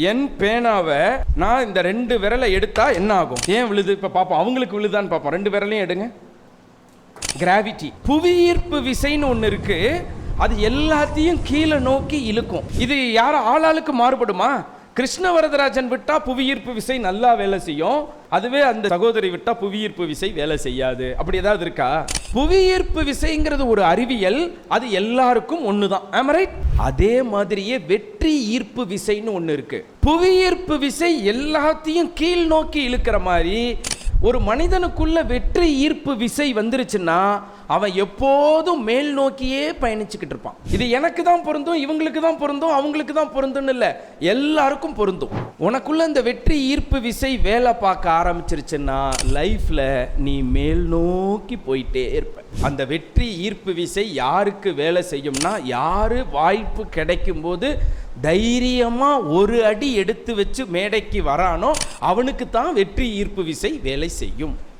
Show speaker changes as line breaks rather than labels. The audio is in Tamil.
என் பேனாவை நான் இந்த ரெண்டு விரலை எடுத்தா என்ன ஆகும் ஏன் விழுது? இப்போ பார்ப்போம் அவங்களுக்கு விழுதான்னு பார்ப்போம் ரெண்டு விரலையும் எடுங்க. கிராவிட்டி புவியீர்ப்பு விசைன்னு ஒன்று இருக்கு. அது எல்லாத்தையும் கீழே நோக்கி இழுக்கும். இது யாரும் ஆளாளுக்கு மாறுபடுமா? கிருஷ்ண வரதராஜன் விட்டா புவியீர்ப்பு விசை நல்லா வேலை செய்யும். அதுவே அந்த சகோதரி விட்டா புவியீர்ப்பு விசை வேலை செய்யாது. அப்படி ஏதாவது இருக்கா? புவியீர்ப்பு விசைங்கிறது ஒரு அறிவியல். அது எல்லாருக்கும் ஒண்ணுதான். ரைட் அதே மாதிரியே வெற்றி ஈர்ப்பு விசைன்னு ஒன்று இருக்கு. புவியீர்ப்பு விசை எல்லாத்தையும் கீழ் நோக்கி இழுக்கிற மாதிரி ஒரு மனிதனுக்குள்ள வெற்றி ஈர்ப்பு விசை வந்துருச்சுன்னா அவன் எப்போதும் மேல் நோக்கியே பயணிச்சுக்கிட்டு இருப்பான். இது எனக்கு தான் பொருந்தும் இவங்களுக்கு தான் பொருந்தும் அவங்களுக்கு தான் பொருந்தும்னு இல்லை. எல்லாருக்கும் பொருந்தும். உனக்குள்ள இந்த வெற்றி ஈர்ப்பு விசை வேலை பார்க்க ஆரம்பிச்சிருச்சுன்னா லைஃப்ல நீ மேல் நோக்கி போயிட்டே இருப்ப. அந்த வெற்றி ஈர்ப்பு விசை யாருக்கு வேலை செய்யும்னா யாரு வாய்ப்பு கிடைக்கும் போது தைரியமாக ஒரு அடி எடுத்து வச்சு மேடைக்கு வரானோ அவனுக்கு தான் வெற்றி ஈர்ப்பு விசை வேலை செய்யும்.